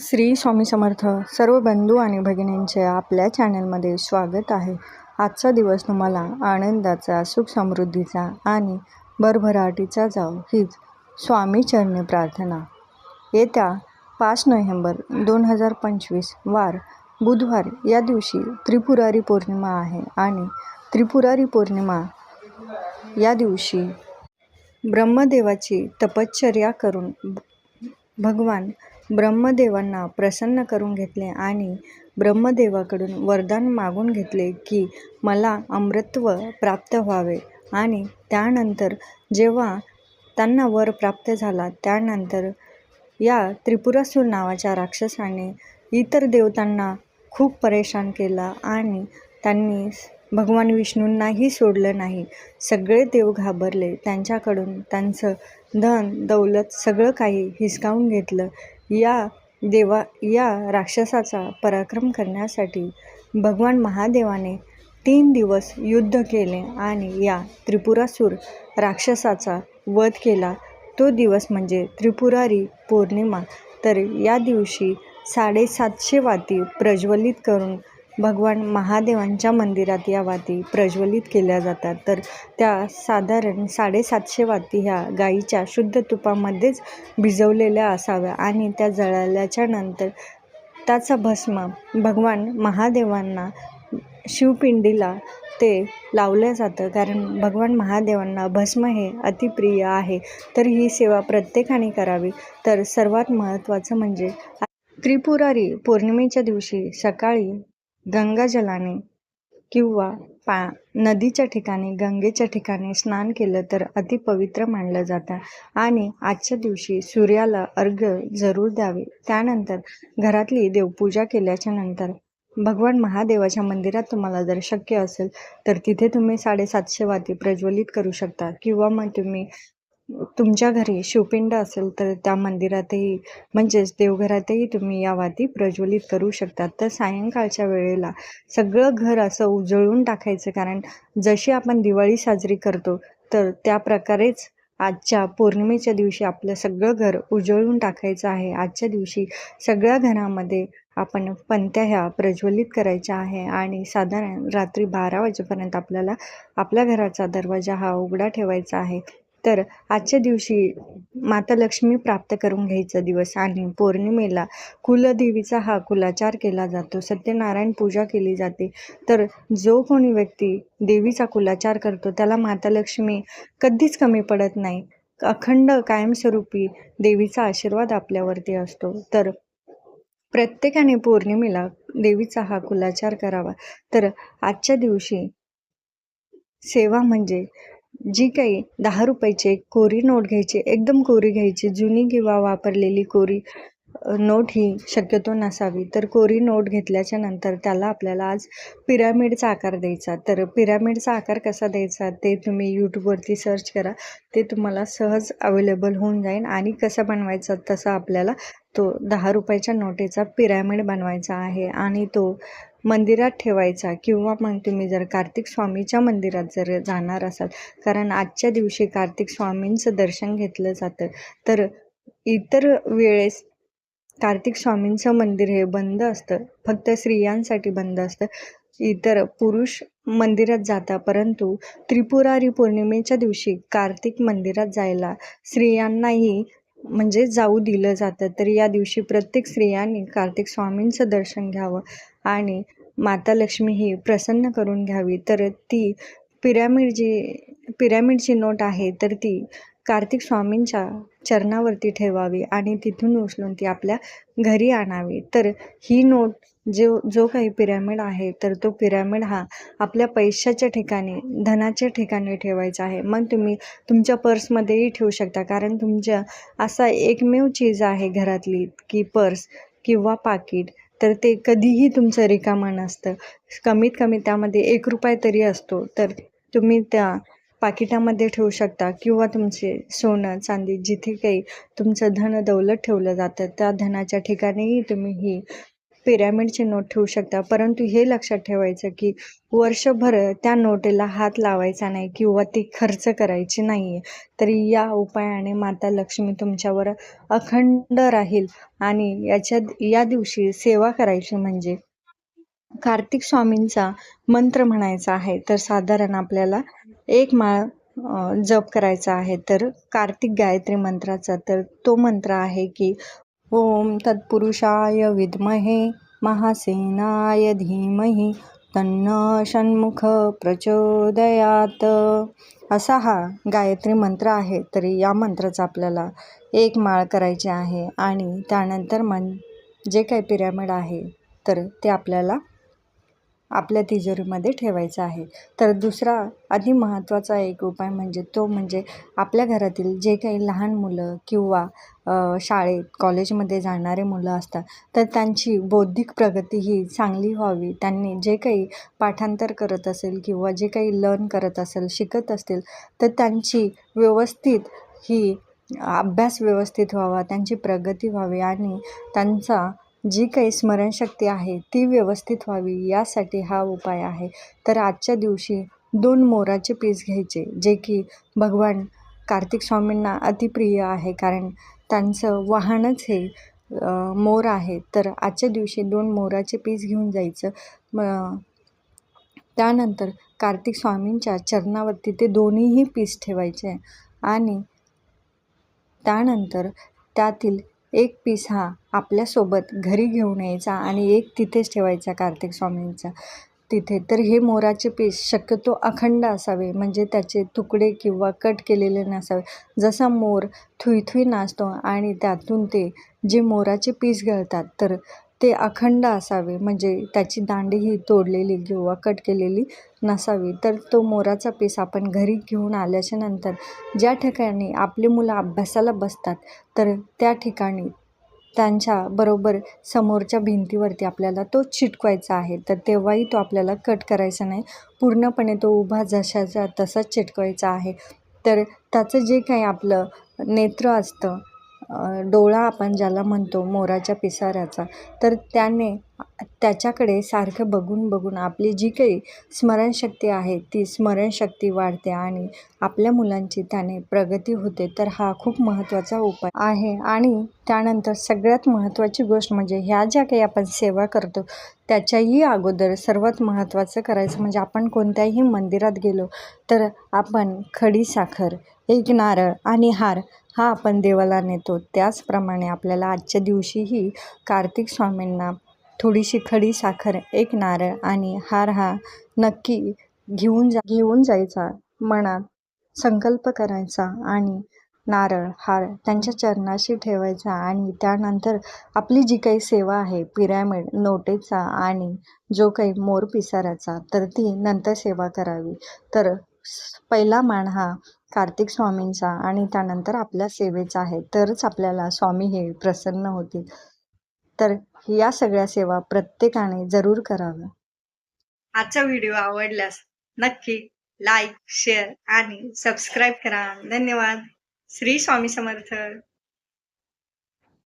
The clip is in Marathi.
श्री स्वामी समर्थ सर्व बंधू आणि भगिनींचे आपल्या चॅनलमध्ये स्वागत आहे. आजचा दिवस तुम्हाला आनंदाचा सुख समृद्धीचा आणि भरभराटीचा जाव हीच स्वामी चरणी प्रार्थना. येत्या पाच नोव्हेंबर दोन हजार पंचवीस वार बुधवार या दिवशी त्रिपुरारी पौर्णिमा आहे आणि त्रिपुरारी पौर्णिमा या दिवशी ब्रह्मदेवाची तपश्चर्या करून भगवान ब्रह्मदेवांना प्रसन्न करून घेतले आणि ब्रह्मदेवाकडून वरदान मागून घेतले की मला अमृतत्व प्राप्त व्हावे. आणि त्यानंतर जेव्हा त्यांना वर प्राप्त झाला त्यानंतर या त्रिपुरासूर नावाच्या राक्षसाने इतर देवतांना खूप परेशान केला आणि त्यांनी भगवान विष्णूंनाही सोडलं नाही. सगळे देव घाबरले. त्यांच्याकडून त्यांचं धन दौलत सगळं काही हिसकावून घेतलं. या देवा या राक्षसाचा पराक्रम करण्यासाठी भगवान महादेवाने तीन दिवस युद्ध केले आणि या त्रिपुरासूर राक्षसाचा वध केला. तो दिवस म्हणजे त्रिपुरारी पौर्णिमा. तर या दिवशी साडेसातशे वाती प्रज्वलित करून भगवान महादेवांच्या मंदिरात या वाती प्रज्वलित केल्या जातात. तर त्या साधारण साडेसातशे वाती ह्या गाईच्या शुद्ध तुपामध्येच भिजवलेल्या असाव्या आणि त्या जळाल्याच्या नंतर त्याचा भस्म भगवान महादेवांना शिवपिंडीला ते लावलं जातं. कारण भगवान महादेवांना भस्म हे अतिप्रिय आहे. तर ही सेवा प्रत्येकाने करावी. तर सर्वात महत्त्वाचं म्हणजे त्रिपुरारी पौर्णिमेच्या दिवशी सकाळी गंगाजलाने किंवा पा नदीच्या ठिकाणी गंगेच्या ठिकाणी स्नान केलं तर अतिपवित्र मानलं जातं. आणि आजच्या दिवशी सूर्याला अर्घ्य जरूर द्यावे. त्यानंतर घरातली देवपूजा केल्याच्यानंतर भगवान महादेवाच्या मंदिरात तुम्हाला जर शक्य असेल तर तिथे तुम्ही साडेसातशे वाती प्रज्वलित करू शकता. किंवा मग तुम्ही तुमच्या घरी शिवपिंड असेल तर त्या मंदिरातही म्हणजेच देवघरातही तुम्ही या वाती प्रज्वलित करू शकता तर सायंकाळच्या वेळेला सगळं घर असं उजळून टाकायचं. कारण जशी आपण दिवाळी साजरी करतो तर त्या प्रकारेच आजच्या पौर्णिमेच्या दिवशी आपलं सगळं घर उजळून टाकायचं आहे. आजच्या दिवशी सगळ्या घरामध्ये आपण पंत्या ह्या प्रज्वलित करायच्या आहे. आणि साधारण रात्री बारा वाजेपर्यंत आपल्याला आपल्या घराचा दरवाजा हा उघडा ठेवायचा आहे. तर आजच्या दिवशी माता लक्ष्मी प्राप्त करून घ्यायचा दिवस आणि पौर्णिमेला कुलदेवीचा हा कुलाचार केला जातो. सत्यनारायण पूजा केली जाते. तर जो कोणी व्यक्ती देवीचा कुलाचार करतो त्याला माता लक्ष्मी कधीच कमी पडत नाही. अखंड कायमस्वरूपी देवीचा आशीर्वाद आपल्यावरती असतो. तर प्रत्येकाने पौर्णिमेला देवीचा हा कुलाचार करावा. तर आजच्या दिवशी सेवा म्हणजे जी काही दहा रुपयाची कोरी नोट घ्यायची एकदम कोरी घ्यायची जुनी किंवा वापरलेली कोरी नोट ही शक्यतो नसावी. तर कोरी नोट घेतल्याच्या नंतर त्याला आपल्याला आज पिरामिडचा आकार द्यायचा. तर पिरामिडचा आकार कसा द्यायचा ते तुम्ही यूट्यूबवरती सर्च करा. ते तुम्हाला सहज अवेलेबल होऊन जाईल आणि कसा बनवायचा तसा आपल्याला तो दहा रुपयाच्या नोटेचा पिरामिड बनवायचा आहे आणि तो मंदिरात ठेवायचा किंवा मग तुम्ही जर कार्तिक स्वामीच्या मंदिरात जर जाणार असाल कारण आजच्या दिवशी कार्तिक स्वामींचं दर्शन घेतलं जातं तर इतर वेळेस कार्तिक स्वामींचं मंदिर हे बंद असतं फक्त स्त्रियांसाठी बंद असतं. इतर पुरुष मंदिरात जाता परंतु त्रिपुरारी पौर्णिमेच्या दिवशी कार्तिक मंदिरात जायला स्त्रियांनाही म्हणजे जाऊ दिलं जातं तर या दिवशी प्रत्येक स्त्रियांनी कार्तिक स्वामींचं दर्शन घ्यावं. आणि माता लक्ष्मी ही प्रसन्न करून घ्यावी. तर ती पिरॅमिड जी पिरॅमिडची नोट आहे तर ती कार्तिक स्वामींच्या चरणावरती ठेवावी आणि तिथून उचलून ती आपल्या घरी आणावी. तर ही नोट जो जो काही पिरॅमिड आहे तर तो पिरॅमिड हा आपल्या पैशाच्या ठिकाणी धनाच्या ठिकाणी ठेवायचा आहे. मग तुम्ही तुमच्या पर्समध्येही ठेवू शकता कारण तुमच्या असा एकमेव चीज आहे घरातली की पर्स किंवा पाकिट. तर ते कधीही तुमचं रिकामं नसतं. कमीत कमी त्यामध्ये एक रुपये तरी असतो तर तुम्ही त्या पाकिटामध्ये ठेवू शकता किंवा तुमचे सोनं चांदी जिथे काही तुमचं धन दौलत ठेवलं जातं त्या धनाच्या ठिकाणीही तुम्ही ही पिरॅमिडची नोट ठेवू शकता. परंतु हे लक्षात ठेवायचं की वर्षभर त्या नोटेला हात लावायचा नाही किंवा ती खर्च करायची नाही आहे तरी या उपायाने माता लक्ष्मी तुमच्यावर अखंड राहील आणि याच्या या दिवशी सेवा करायची म्हणजे कार्तिक स्वामींचा मंत्र म्हणायचा आहे. तर साधारण आपल्याला एक माळ जप करायचा आहे. तर कार्तिक गायत्री मंत्राचा तर तो मंत्र आहे की ओम तत्पुरुषाय विद्महे महासेनाय धीमहि तन्न षण्मुख प्रचोदयात। असा हा गायत्री मंत्र आहे तरी या मंत्राचा आपल्याला एक माळ करायची आहे आणि त्यानंतर मन जे काही पिरॅमिड आहे तर ते आपल्याला आपल्या तिजोरीमध्ये ठेवायचं आहे. तर दुसरा अधिक महत्त्वाचा एक उपाय म्हणजे तो म्हणजे आपल्या घरातील जे काही लहान मुलं किंवा शाळेत कॉलेजमध्ये जाणारे मुलं असतात तर त्यांची बौद्धिक प्रगती ही चांगली व्हावी. त्यांनी जे काही पाठांतर करत असेल किंवा जे काही लर्न करत असेल शिकत असतील तर त्यांची व्यवस्थित ही अभ्यास व्यवस्थित व्हावा त्यांची प्रगती व्हावी आणि त्यांचा जी काही स्मरणशक्ती आहे ती व्यवस्थित व्हावी यासाठी हा उपाय आहे. तर आजच्या दिवशी दोन मोराचे पीस घ्यायचे जे की भगवान कार्तिक स्वामींना अतिप्रिय आहे. कारण त्यांचं वाहनच हे मोर आहे. तर आजच्या दिवशी दोन मोराचे पीस घेऊन जायचं. म त्यानंतर कार्तिक स्वामींच्या चरणावरती ते दोन्हीही पीस ठेवायचे आणि त्यानंतर त्यातील एक पीस हा आपल्यासोबत घरी घेऊन यायचा आणि एक तिथेच ठेवायचा कार्तिक स्वामींचा. तिथे तर हे मोराचे पीस शक्यतो अखंड असावे म्हणजे त्याचे तुकडे किंवा कट केलेले नसावे. जसा मोर थुईथुई नाचतो आणि त्यातून ते जे मोराचे पीस गळतात तर ते अखंड असावे. म्हणजे त्याची दांडी ही तोडलेली किंवा कट केलेली नसावी. तर तो मोराचा पीस आपण घरी घेऊन आल्याच्यानंतर ज्या ठिकाणी आपली मुलं अभ्यासाला बसतात तर त्या ठिकाणी त्यांच्या बरोबर समोरच्या भिंतीवरती आपल्याला तो चिटकवायचा आहे. तर तेव्हाही तो आपल्याला कट करायचा नाही. पूर्णपणे तो उभा जशाचा तसाच चिटकवायचा आहे. तर त्याचं जे काही आपलं नेत्र असतं डोळा आपण ज्याला म्हणतो मोराच्या पिसाऱ्याचा तर त्याने त्याच्याकडे सारखं बघून बघून आपली जी काही स्मरणशक्ती आहे ती स्मरणशक्ती वाढते आणि आपल्या मुलांची त्याने प्रगती होते तर हा खूप महत्त्वाचा उपाय आहे. आणि त्यानंतर सगळ्यात महत्त्वाची गोष्ट म्हणजे ह्या ज्या काही आपण सेवा करतो त्याच्याही अगोदर सर्वात महत्त्वाचं करायचं म्हणजे आपण कोणत्याही मंदिरात गेलो तर आपण खडी साखर एक नारळ आणि हार हा आपण देवाला नेतो. त्याचप्रमाणे आपल्याला आजच्या दिवशीही कार्तिक स्वामींना थोडीशी खडी साखर एक नारळ आणि हार हा नक्की घेऊन जा घेऊन जायचा. मनात संकल्प करायचा आणि नारळ हार त्यांच्या चरणाशी ठेवायचा आणि त्यानंतर आपली जी काही सेवा आहे पिरॅमिड नोटेचा आणि जो काही मोर पिसाराचा तर ती नंतर सेवा करावी. तर पहिला मान हा कार्तिक स्वामींचा आणि त्यानंतर आपल्या सेवेचा आहे. तरच आपल्याला स्वामी हे प्रसन्न होतील. तर या सगळ्या सेवा प्रत्येकाने जरूर कराव्या. आजचा व्हिडिओ आवडल्यास नक्की लाईक शेअर आणि सबस्क्राईब करा. धन्यवाद. श्री स्वामी समर्थ.